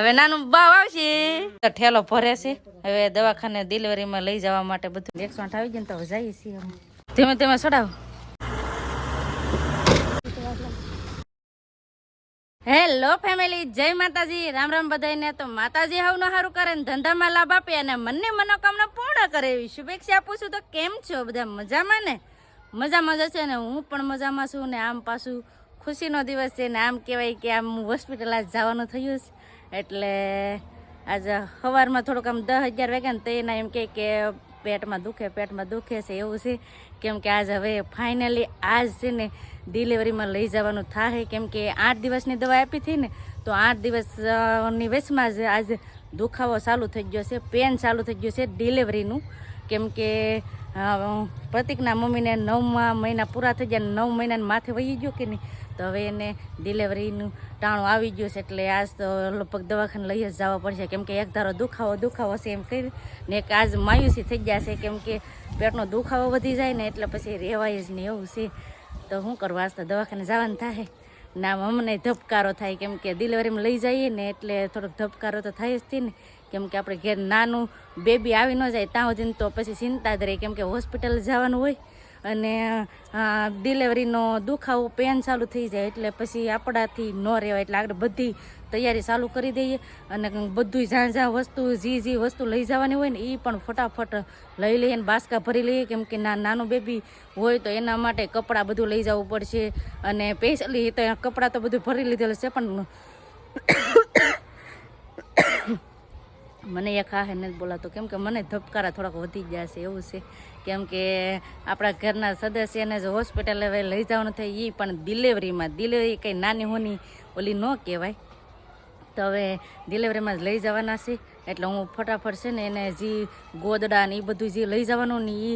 હવે નાનું બાવ આવશે. તો ઠેલો ભરે છે. હવે દવાખાને ડિલિવરીમાં લઈ જવા માટે બધું એકસો આઠ આવી ને તો જઈએ છીએ ધીમે ધીમે ચડાવો. હેલો ફેમિલી જય માતાજી. રામ રામ બધાને તો માતાજી હવનું સારું કરે ને ધંધામાં લાભ આપે અને મનની મનોકામના પૂર્ણ કરે એવી શુભેચ્છા આપું છું. તો કેમ છો બધા? મજામાં ને? મજામાં જ છે ને? હું પણ મજામાં છું ને આમ પાછું ખુશીનો દિવસ છે ને આમ કહેવાય કે આમ હોસ્પિટલ આજ જવાનું થયું છે. એટલે આજે સવારમાં થોડુંક આમ દસ અગિયાર વાગ્યા ને તો એના એમ કહે કે પેટમાં દુખે પેટમાં દુખે છે એવું છે. કેમ કે આજ હવે ફાઇનલી આજ છે ને ડિલિવરીમાં લઈ જવાનું થાય કેમ કે આઠ દિવસની દવા આપી હતી ને, તો આઠ દિવસની વચમાં જ આજે દુખાવો ચાલુ થઈ ગયો છે પેન ચાલુ થઈ ગયું છે ડિલિવરીનું કેમ કે પ્રતિકના મમ્મીને નવમા મહિના પૂરા થઈ ગયા ને નવ મહિનાને માથે વહી ગયો કે નહીં? તો હવે એને ડિલેવરીનું ટાણું આવી ગયું છે એટલે આજ તો લગભગ દવાખાને લઈ જ જવા પડશે. કેમ કે એક ધારો દુખાવો દુખાવો છે એમ કરી ને એક આજ માયુસી થઈ ગયા છે. કેમ કે પેટનો દુખાવો વધી જાય ને એટલે પછી રહેવાય જ નહીં એવું છે. તો શું કરવા આજ તો દવાખાને જવાનું થાય. ના અમને ધબકારો થાય. કેમ કે ડિલિવરીમાં લઈ જઈએ ને એટલે થોડોક ધબકારો તો થાય જ ને. કેમ કે આપણે ઘેર નાનું બેબી આવી ન જાય ત્યાં સુધી તો પછી ચિંતા જ રહે. કેમ કે હોસ્પિટલ જવાનું હોય અને ડિલિવરીનો દુખાવો પેન ચાલુ થઈ જાય એટલે પછી આપણાથી ન રહેવાય. એટલે આગળ બધી તૈયારી ચાલુ કરી દઈએ અને બધું જ્યાં જ્યાં વસ્તુ, જે જે વસ્તુ લઈ જવાની હોય ને એ પણ ફટાફટ લઈ લઈએ ને બાસકા ભરી લઈએ. કેમ કે ના, નાનું બેબી હોય તો એના માટે કપડાં બધું લઈ જવું પડશે અને સ્પેશિયલી તો કપડાં તો બધું ભરી લીધેલું છે પણ મને એક હા નથી બોલાતો. કેમ કે મને ધબકારા થોડાક વધી ગયા છે, એવું છે. કેમ કે આપણા ઘરના સદસ્યને જે હોસ્પિટલ લઈ જવાનું થાય એ પણ ડિલિવરીમાં ડિલિવરી કંઈ નાની હોની ઓલી ન કહેવાય. તો હવે ડિલિવરીમાં જ લઈ જવાના છે. એટલે હું ફટાફટ છે ને એને જે ગોદડા ને એ બધું જે લઈ જવાનું ને એ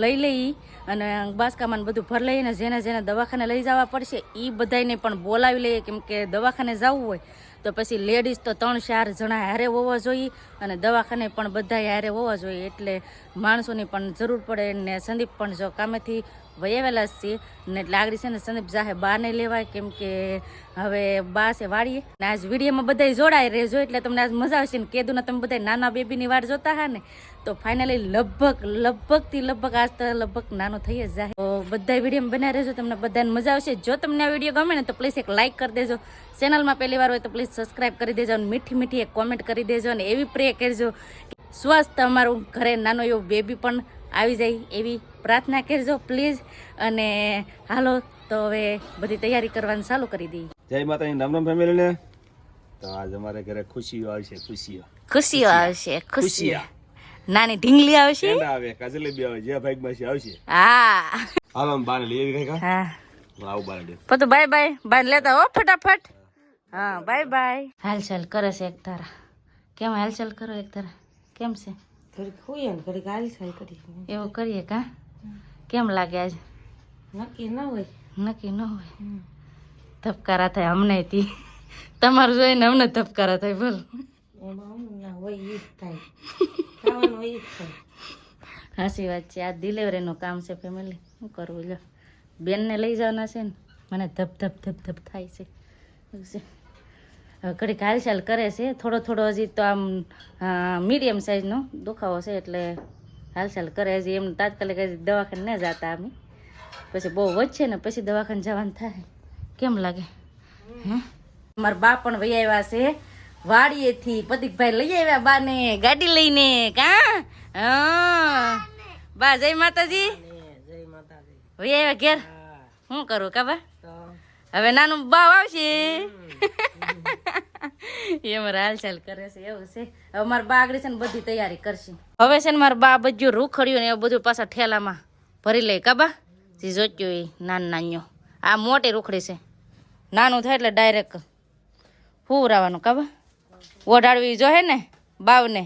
લઈ લઈ અને બાસકામાં બધું ભર લઈને જેને જેને દવાખાને લઈ જવા પડશે એ બધાને પણ બોલાવી લઈએ. કેમ કે દવાખાને જવું હોય તો પછી લેડીઝ તો ત્રણ ચાર જણા હારે હોવા જોઈએ. અને દવાખાને પણ બધા હારે હોવા જોઈએ, એટલે માણસોની પણ જરૂર પડે ને સંદીપ પણ જો કામેથી વયાવેલા જ છે ને એટલે આગળ છે ને સંદીપ જાહે બહાર નહીં લેવાય, કેમ કે હવે બા છે વાળીએ ને આજ વિડીયોમાં બધા જોડાય રહેજો, એટલે તમને આજ મજા આવશે ને કીધું તમે બધા નાના બેબીની વાર જોતા હા ને, તો ફાઇનલી લગભગ, લગભગથી લગભગ આજ તો લગભગ નાનો થઈ જ જાય તો બધા વિડીયોમાં બનાવી રહેજો, તમને બધાને મજા આવશે. જો તમને આ વીડિયો ગમે ને તો પ્લીઝ એક લાઇક કરી દેજો. ચેનલમાં પહેલી વાર હોય તો પ્લીઝ સબસ્ક્રાઇબ કરી દેજો અને મીઠી મીઠી એક કોમેન્ટ કરી દેજો અને એવી પ્રે કરજો. સ્વસ્થ અમારું ઘરે નાનો એવો બેબી પણ આવી જાય એવી પ્રાર્થના કરજો પ્લીઝ અને હાલો તો હવે બધી તૈયારી કરવાનું ચાલુ કરી દઈએ. જય માતાજી નમ નમ ફેમિલી ને તો આજ અમારે ઘરે ખુશીઓ આવશે ખુશીઓ. ખુશીઓ આવશે ખુશીઓ. નાની ઢીંગલી આવશે? આવે કાજલેબી આવે જે ભાગમાં છે આવશે. હા. હાલો બાને લઈ આવી કઈ હા. આવું બાને તો બાય બાય બાય લેતા હો ફટાફટ. હા બાય બાય હાલચાલ કરે છે એક તારા. કેમ હાલચાલ કરો એક તારા કેમ છે? ઘડીક હોઈએ ને ઘડીક હાલચાલ કરી. એવું કરીએ કા? કેમ લાગે આજે? નક્કી ન હોય. નક્કી ન હોય? ધબકારા થાય અમને તી. તમારું જોઈને અમને ધબકારા થાય થાય. હાસી વાત છે. આ ડિલિવરીનું કામ છે ફેમિલી શું કરવું લો બેનને લઈ જવાના છે ને? મને ધબ ધબ ધબ ધબ થાય છે. ઘડીક હાલચાલ કરે છે. થોડો થોડો હજી તો આમ મીડિયમ સાઇઝનો દુખાવો છે એટલે હાલચાલ કરે હજી એમ તાત્કાલિક હજી દવાખાને ન જતા અમે. પછી બહુ વધશે ને પછી દવાખાને જવાનું થાય. કેમ લાગે? હે? મારા બા પણ વહી આવ્યા છે. વાડીએથી પતિકભાઈ લઈ આવ્યા બાને. ગાડી લઈને. કા? હા. બા જય માતાજી. વહી આવ્યા ઘેર? શું કરું કા બા? હવે નાનું બાવ આવશે. એ મારા હાલચાલ કરે છે, એવું છે. હવે મારા બા છે ને બધી તૈયારી કરશે. હવે છે ને મારા બા બધું રૂખડ્યું ને એવું બધું પાછા ઠેલામાં ભરી લે કાબા જે જોત્યું એ નાન નાન્યો. આ મોટી રૂખડી છે. નાનું થાય એટલે ડાયરેક્ટ હુવરાવાનું કાબા ઓઢાડવી જો હે ને બાવને.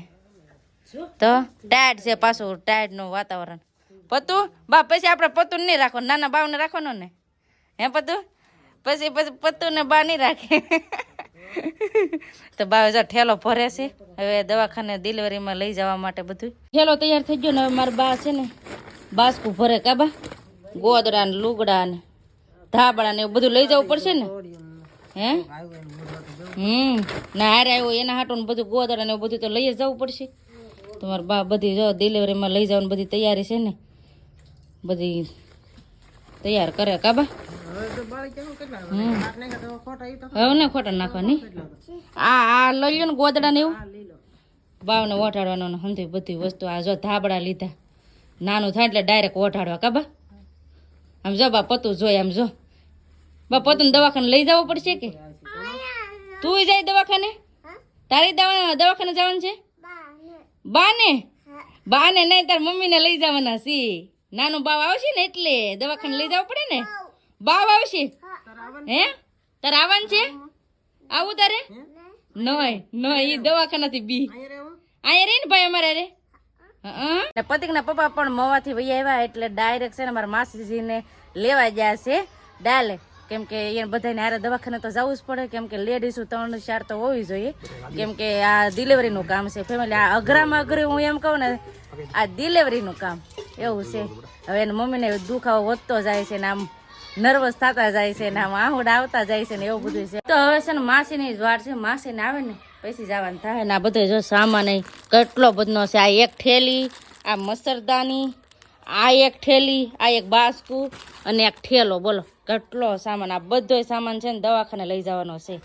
તો ટાયર્ડ છે પાછું ટાયર્ડનું વાતાવરણ. પતું, બા, પછી આપણે પતું નહીં રાખો નાના બાવને રાખવાનો ને? હે પતુ? પછી પછી પતું ને બા નહીં રાખે. તો બા હજાર ઠેલો ભરે છે. હવે દવાખાને ડિલિવરીમાં લઈ જવા માટે બધું. ઠેલો તૈયાર થઈ ગયો ને હવે મારા બા છે ને બાસકું ભરે કાબા ગોદડા ને લુગડા ને ધાબળા ને એવું બધું લઈ જવું પડશે ને? હે? હમ. ના હારે આવ્યો એના હાટું બધું ગોદડા ને એવું બધું તો લઈ જ જવું પડશે. તમારે બા બધી જો ડિલિવરીમાં લઈ જવાની બધી તૈયારી છે ને. બધી તૈયાર કરે કાબા. હવે ને ખોટા નાખવાની. આ આ લઈ ને ગોદડા એવું. બાવને ઓઠાડવાનો સમજી બધી વસ્તુ. આ જો ધાબડા લીધા. નાનું થાય એટલે ડાયરેક્ટ ઓઠાડવા કાબા આમ જો બા, પતું જોઈ, આમ જો. બા પતું દવાખાને લઈ જવું પડશે કે? તું જાય દવાખાને? તારી દવા દવાખાને જવાનું છે? બાને? બાને નહીં, તાર મમ્મીને લઈ જવાના સી નાનું બાવ આવશે ને એટલે દવાખાને લઈ જવું પડે ને? બાવ આવશે? હે તારે આવવાનું છે? આવું તારે? નય નય એ દવાખાનાથી બી. અહીંયા રે ને ભાઈ અમારે રે? પતિક પતિકના પપ્પા પણ મવાથી વહી આવ્યા એટલે ડાયરેક્ટ છે ને મારા માસીજીને લેવા ગયા છે. ડાલે. કેમ કે એ બધાને હારે દવાખાને તો જવું જ પડે. કેમ કે લેડીઝ ત્રણ ચાર તો હોવી જોઈએ. કેમ કે આ ડિલિવરીનું કામ છે. ફેમિલી આ અઘરામાં અઘરી હું એમ કહું ને, આ ડિલિવરીનું કામ. એવું છે. હવે એની મમ્મીને દુખાવો વધતો જાય છે ને આમ નર્વસ થતા જાય છે ને આમ આહુડ આવતા જાય છે ને એવું બધું છે. તો હવે છે ને માસીની જ વાર છે. માસીને આવે ને, પછી જવાનું થાય ને આ બધો જો સામાન કેટલો બધો છે. આ એક ઠેલી આ મસરદાની, આ એક ઠેલી આ એક બાસકું અને એક ઠેલો. બોલો. કેટલો સામાન? આ બધો સામાન છે ને દવાખાને લઈ જવાનો છે.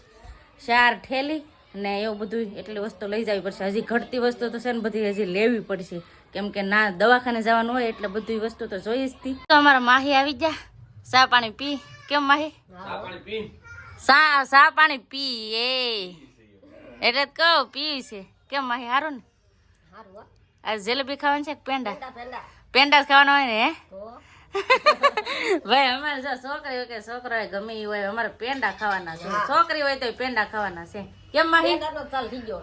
ચાર ઠેલી ને એવું બધું એટલી વસ્તુ લઈ જવી પડશે. હજી ઘટતી વસ્તુ તો છે ને બધી હજી લેવી પડશે. કેમ કે ના દવાખાને જવાનું હોય એટલે બધી વસ્તુ તો જોઈ જ તી. તો અમારા માહી આવી ગયા. સા પાણી પી? કેમ માહી? સા સા પાણી પી એ. એટલે કહું પીવી છે. કેમ માહી સારું ને? આ જલેબી ખાવાની છે પેંડા? પેંડા જ ખાવાના હોય ને હે? ભાઈ અમારે જો છોકરી હોય કે છોકરો હોય ગમે એ હોય અમારે પેંડા ખાવાના છે. છોકરી હોય તો પેંડા ખાવાના છે. કેમ માહી?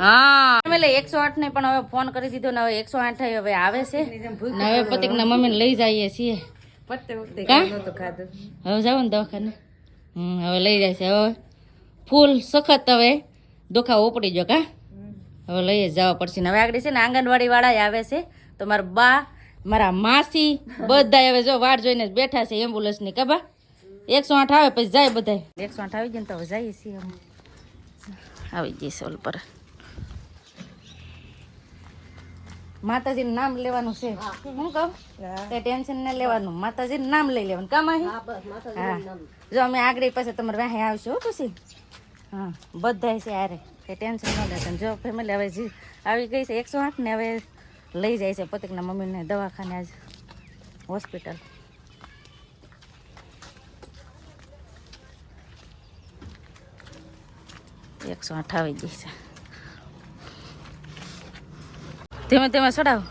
હા. અમે એકસો આઠ ને પણ હવે ફોન કરી દીધો ને હવે એકસો આઠ હવે આવે છે. ને હવે પતિક ના મમ્મી લઈ જઈએ છીએ. હવે જાવ ને દવાખાને. હમ હવે લઈ જાય છે. હવે ફૂલ સખત હવે દુખાવો ઉપડી જો કા? હવે લઈ જવા પડશે. ને હવે આગળ છે ને આંગણવાડી વાળા આવે છે. તો મારા બા મારા માસી બધા હવે જો વાટ જોઈને જ બેઠા છે એમ્બ્યુલન્સની કબા એકસો આઠ આવે પછી જાય બધા એકસો આઠ આવી જાય ને તો હવે જઈએ છીએ આવી જઈશ ઓલ પર. માતાજીનું નામ લેવાનું છે. હું. કહું? તે ટેન્શન ન લેવાનું. માતાજીનું નામ લઈ લેવાનું. કામ અહીં? હા જો અમે આગળ પાસે તમારે વાહે આવશું પછી? હા બધા છે આરે કે ટેન્શન ન લેતા. જો ફેમિલી હવે જી આવી ગઈ છે એકસો આઠ ને હવે લઈ જાય છે પતિકના મમ્મીને દવાખાને આજ હોસ્પિટલ. એકસો અઠાવીસ આવી ગઈ છે. ધીમે ધીમે ચડાવો.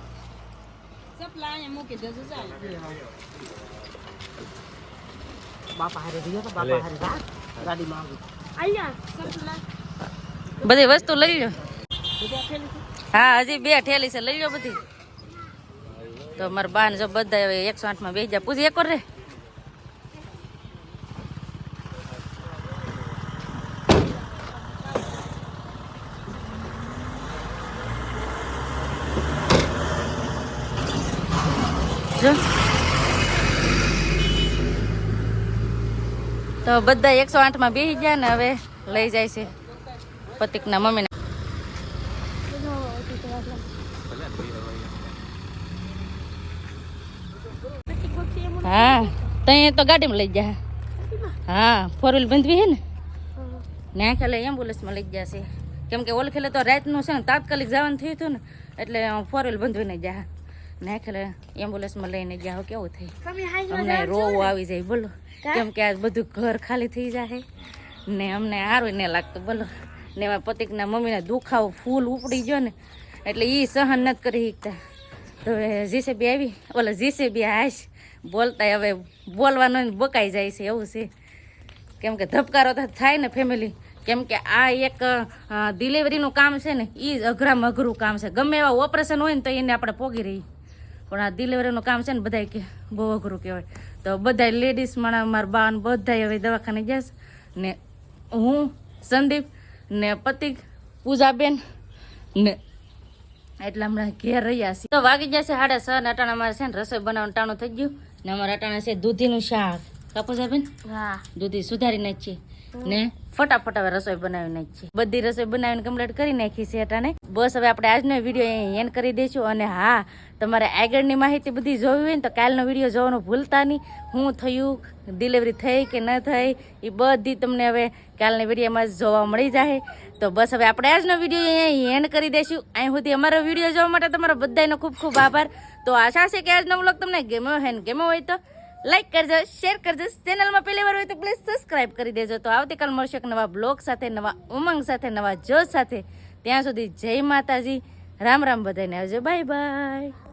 બધી વસ્તુ લઈ લો હા, હજી બે ઠેલી છે. લઈ લો બધી. તો મારા બાન જો બધા એકસો એકસો આઠમાં બેસી જાય પૂછી એક રે. તો બધા એકસો આઠમાં બેસી ગયા ને હવે લઈ જાય છે પતિકના મમ્મીને હા તય તો ગાડીમાં લઈ જા. હા ફોર વ્હીલ બંધવી હે ને? ને ખેલે એમ્બ્યુલન્સમાં લઈ જશે કેમ કે ઓલ ખેલે તો રાતનું છે ને તાત્કાલિક જવાનું થયું હતું ને એટલે ફોર વ્હીલ બંધવીને જા. ને ખેલે એમ્બ્યુલન્સમાં લઈને જાઓ કેવું થાય. અમને રોવો આવી જાય બોલો. કેમ કે આજ બધું ઘર ખાલી થઈ જાય ને અમને સારું ને લાગતું બોલો. ને એમાં પતિકના મમ્મીને દુખાવો ફૂલ ઉપડી ગયો ને એટલે એ સહન નથી કરી શકતા. તો જીસીબી આવી. ઓલા જીસીબી હાશ બોલતા હવે બોલવાનું બકાઈ જાય છે, એવું છે. કેમ કે ધબકારો તો થાય ને ફેમિલી કેમ કે આ એક ડિલિવરીનું કામ છે ને એ અઘરામાં અઘરું કામ છે. ગમે એવા ઓપરેશન હોય ને તો એને આપણે પોગી રહી પણ આ ડિલિવરીનું કામ છે ને બધાય કે બહુ અઘરું કહેવાય. તો બધા લેડીઝ મારા મારા બાન બધા હવે દવાખાને ગયા ને હું, સંદીપ ને પતિક, પૂજાબેન ને એટલે હમણાં ઘેર રહ્યા છીએ. તો વાગી જશે સાડા છ ને અટાણા અમારે છે ને રસોઈ બનાવવાનું ટાણું થઈ ગયું. ને અમારે અટાણા છે દૂધીનું શાક. કાપો સાહેબ હા. દૂધી સુધારી નાખીએ ને ફટાફટ હવે રસોઈ બનાવી નાખીએ બધી રસોઈ બનાવીને કમ્પ્લીટ કરી નાખી છે અટાણે. બસ હવે આપણે આજનો વીડિયો એન્ડ કરી દઈશું. અને હા તમારે આગળની માહિતી બધી જોવી હોય ને તો કાલનો વીડિયો જોવાનું ભૂલતા નહીં. શું થયું ડિલિવરી થઈ કે ન થઈ એ બધી તમને હવે કાલની વિડીયોમાં જોવા મળી જાય તો બસ હવે આપણે આજનો વીડિયો અહીંયા એન્ડ કરી દઈશું. અહીં સુધી અમારો વીડિયો જોવા માટે તમારો બધાનો ખૂબ ખૂબ આભાર. તો આશા છે કે આજનો બ્લોગ તમને ગમ્યો હોય ને ગમ્યો હોય તો લાઈક કરજો શેર કરજો. ચેનલમાં પહેલી વાર હોય તો પ્લીઝ સબસ્ક્રાઈબ કરી દેજો. તો આવતીકાલ મળશે એક નવા બ્લોગ સાથે, નવા ઉમંગ સાથે, નવા જોશ સાથે. ત્યાં સુધી જય માતાજી. રામ રામ બધાને આવજો. Bye bye